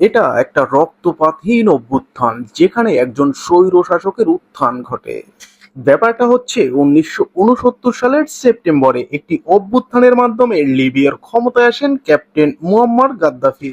এটা একটা রক্তপাতহীন অভ্যুত্থান যেখানে একজন স্বৈর শাসকের উত্থান ঘটে। ব্যাপারটা হচ্ছে, উনিশশো উনসত্তর সালের সেপ্টেম্বরে একটি অভ্যুত্থানের মাধ্যমে লিবিয়ার ক্ষমতায় আসেন ক্যাপ্টেন মুয়াম্মার গাদ্দাফি।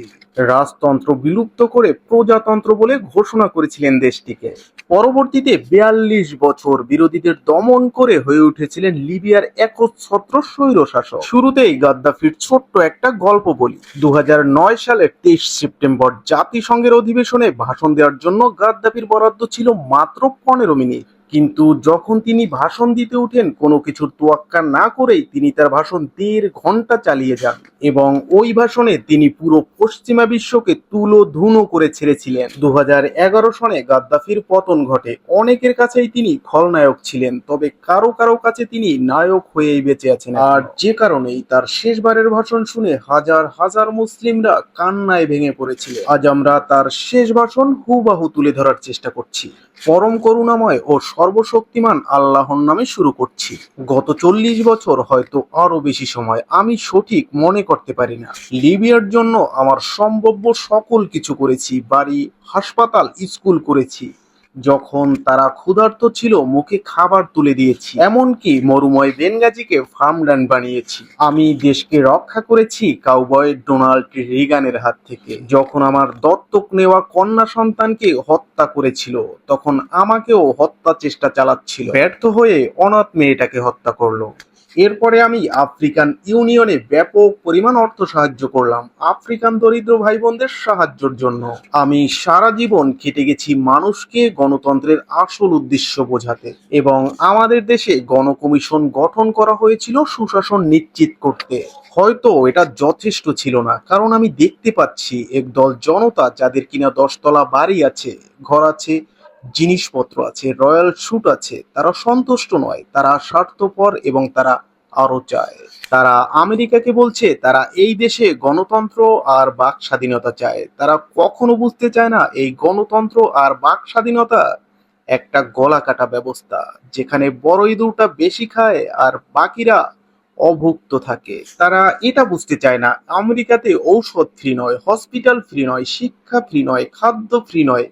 রাজতন্ত্র বিলুপ্ত করে প্রজাতন্ত্র বলে ঘোষণা করেছিলেন দেশটিকে। পরবর্তীতে বিয়াল্লিশ বছর বিরোধীদের দমন করে হয়ে উঠেছিলেন লিবিয়ার একচ্ছত্র স্বৈর শাসক শুরুতেই গাদ্দাফির ছোট্ট একটা গল্প বলি। দু হাজার নয় সালের তেইশ সেপ্টেম্বর জাতিসংঘের অধিবেশনে ভাষণ দেওয়ার জন্য গাদ্দাফির বরাদ্দ ছিল মাত্র পনেরো মিনিট। কিন্তু যখন তিনি ভাষণ দিতে উঠেন কোনো কিছুর তোয়াক্কা না করেই তিনি তার ভাষণ দেড় ঘণ্টা চালিয়ে যান এবং ওই ভাষণে তিনি পুরো পশ্চিমা বিশ্বকে তুলো ধুনো করে ছেড়েছিলেন। দু হাজার সনে গাদ্দাফির পতন ঘটে। অনেকের কাছেই তিনি খলনায়ক ছিলেন, তবে কারও কারও কাছে তিনি নায়ক হয়েই বেঁচে আছেন। আর যে কারণেই তার শেষবারের ভাষণ শুনে হাজার হাজার মুসলিমরা কান্নায় ভেঙে পড়েছিল। আজ আমরা তার শেষ ভাষণ হুবাহু তুলে ধরার চেষ্টা করছি। পরম করুণাময় ও সর্বশক্তিমান আল্লাহর নামে শুরু করছি। গত চল্লিশ বছর হয়তো আরও বেশি সময় আমি সঠিক মনে করতে পারি না। লিবিয়ার জন্য আমার সম্ভব্য সকল কিছু করেছি, বাড়ি, হাসপাতাল, স্কুল করেছি। যখন তারা ক্ষুধার্ত ছিল, মুখে খাবার তুলে দিয়েছি। এমনকি মরুময় বেনগাজিকে ফার্মল্যান্ড বানিয়েছি। আমি দেশকে রক্ষা করেছি কাউবয় ডোনাল্ড রিগানের হাত থেকে। যখন আমার দত্তক নেওয়া কন্যা সন্তানকে হত্যা করেছিল, তখন আমাকেও হত্যা চেষ্টা চালাচ্ছিল। ব্যর্থ হয়ে অনাথ মেয়েটাকে হত্যা করল। এরপরে আমি আফ্রিকান ইউনিয়নে ব্যাপক পরিমাণ অর্থ সাহায্য করলাম আফ্রিকান দরিদ্র ভাই বোনদের সাহায্যের জন্য। আমি সারা জীবন খেটে গেছি মানুষকে গণতন্ত্রের আসল উদ্দেশ্য বোঝাতে এবং আমাদের দেশে গণকমিশন গঠন করা হয়েছিল সুশাসন নিশ্চিত করতে। হয়তো এটা যথেষ্ট ছিল না, কারণ আমি দেখতে পাচ্ছি একদল জনতা যাদের কিনা দশতলা বাড়ি আছে, ঘর আছে জিনিসপত্র আছে, রয়্যাল স্যুট আছে, তারা সন্তুষ্ট নয়, তারা স্বার্থপর এবং তারা আরও চায়। তারা আমেরিকাকে বলছে, তারা এই দেশে গণতন্ত্র আর বাক স্বাধীনতা চায়। তারা কখনো বুঝতে চায় না, এই গণতন্ত্র আর বাক স্বাধীনতা একটা গলা কাটা ব্যবস্থা, যেখানে বড় ইঁদুরটা বেশি খায় আর বাকিরা অভুক্ত থাকে। তারা এটা বুঝতে চায় না, আমেরিকাতে ঔষধ ফ্রি নয় হসপিটাল ফ্রি নয়, শিক্ষা ফ্রি নয়, খাদ্য ফ্রি নয়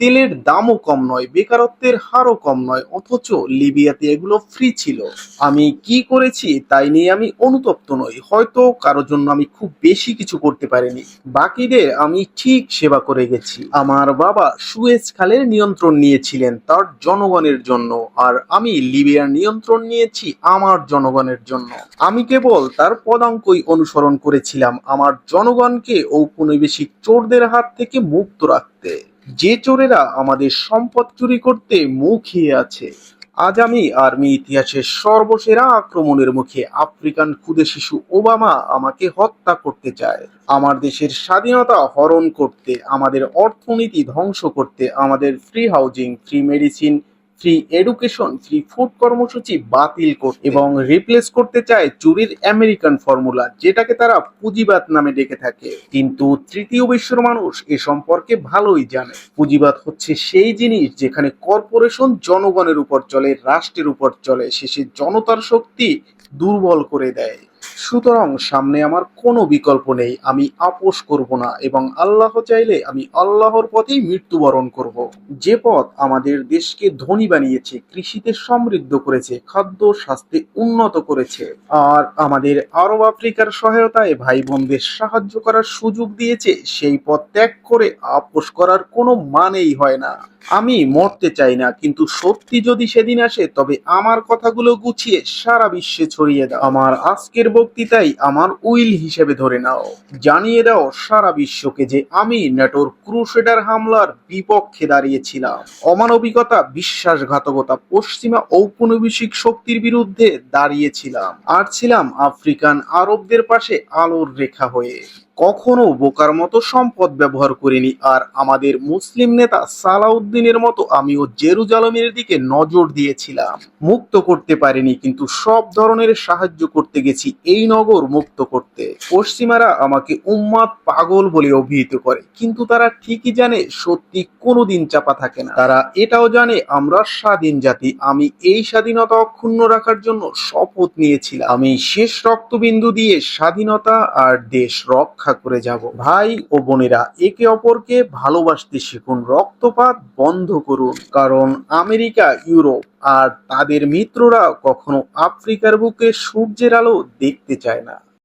তেলের দামও কম নয়, বেকারত্বের হারও কম নয়, অথচ লিবিয়াতে এগুলো ফ্রি ছিল। আমি কি করেছি তাই নিয়ে আমি অনুতপ্ত নই, হয়তো কারোর জন্য আমি খুব বেশি কিছু করতে পারিনি। বাকিদের আমি ঠিক সেবা করে গেছি। আমার বাবা সুয়েজ খালের নিয়ন্ত্রণ নিয়েছিলেন তার জনগণের জন্য, আর আমি লিবিয়ার নিয়ন্ত্রণ নিয়েছি আমার জনগণের জন্য। আমি কেবল তার পদাঙ্কই অনুসরণ করেছিলাম, আমার জনগণকে ঔপনিবেশিক চোরদের হাত থেকে মুক্ত রাখতে। যে চোরেরা আমাদের সম্পদ চুরি করতে মুখিয়ে আছে, আজ আমি আর্মি ইতিহাসের সর্বসেরা আক্রমণের মুখে আফ্রিকান ক্ষুদে শিশু ওবামা আমাকে হত্যা করতে চায়। আমার দেশের স্বাধীনতা হরণ করতে, আমাদের অর্থনীতি ধ্বংস করতে, আমাদের free housing free medicine free education free food কর্মসূচি বাতিল করতে। এবং রিপ্লেস করতে চায় চুরির আমেরিকান ফর্মুলা যেটাকে তারা পুঁজিবাদ নামে ডেকে থাকে। কিন্তু তৃতীয় বিশ্বের মানুষ এ সম্পর্কে ভালোই জানে। পুঁজিবাদ হচ্ছে সেই জিনিস যেখানে কর্পোরেশন জনগণের উপর চলে, রাষ্ট্রের উপর চলে। শেষে জনতার শক্তি দুর্বল করে দেয়। সুতরাং সামনে আমার কোনো বিকল্প নেই, আমি আপোষ করব না এবং আল্লাহ চাইলে আমি আল্লাহর পথেই মৃত্যুবরণ করব। যে পথ আমাদের দেশকে ধনী বানিয়েছে, কৃষিতে সমৃদ্ধ করেছে, খাদ্য স্বাস্থ্যে উন্নত করেছে। আর আমাদের আরব আফ্রিকার সহায়তায় ভাই বোনদের সাহায্য করার সুযোগ দিয়েছে, সেই পথ ত্যাগ করে আপোষ করার কোনো মানেই হয় না। আমি মরতে চাই না, কিন্তু সত্যি যদি সেদিন আসে, তবে আমার কথাগুলো গুছিয়ে সারা বিশ্বে ছড়িয়ে দাও। আমার আজকের বক্তৃতাই আমার উইল হিসেবে ধরে নাও। জানিয়ে দাও সারা বিশ্বকে যে আমি নেটোর ক্রুসেডার হামলার বিপক্ষে দাঁড়িয়েছিলাম। অমানবিকতা, বিশ্বাসঘাতকতা, পশ্চিমা ঔপনিবেশিক শক্তির বিরুদ্ধে দাঁড়িয়েছিলাম। আর ছিলাম আফ্রিকান আরবদের পাশে আলোর রেখা হয়ে। কখনো বোকার মতো সম্পদ ব্যবহার করিনি। আর আমাদের মুসলিম নেতা সালাউদ্দিনের মতো আমিও জেরুজালমের দিকে নজর দিয়েছিলাম। মুক্ত করতে পারিনি, কিন্তু সব ধরনের সাহায্য করতে গেছি এই নগর মুক্ত করতে। পশ্চিমারা আমাকে উম্মাদ পাগল বলে অভিহিত করে, কিন্তু তারা ঠিকই জানে সত্যি কোনোদিন চাপা থাকে না। তারা এটাও জানে আমরা স্বাধীন জাতি, আমি এই স্বাধীনতা অক্ষুণ্ণ রাখার জন্য শপথ নিয়েছিলাম। আমি শেষ রক্তবিন্দু দিয়ে স্বাধীনতা আর দেশ রক্ষা রক্ষা করে যাব। ভাই ও বোনেরা, একে অপরকে ভালোবাসতে শিখুন, রক্তপাত বন্ধ করুন। কারণ আমেরিকা, ইউরোপ আর তাদের মিত্ররা কখনো আফ্রিকার বুকে সূর্যের আলো দেখতে চায় না।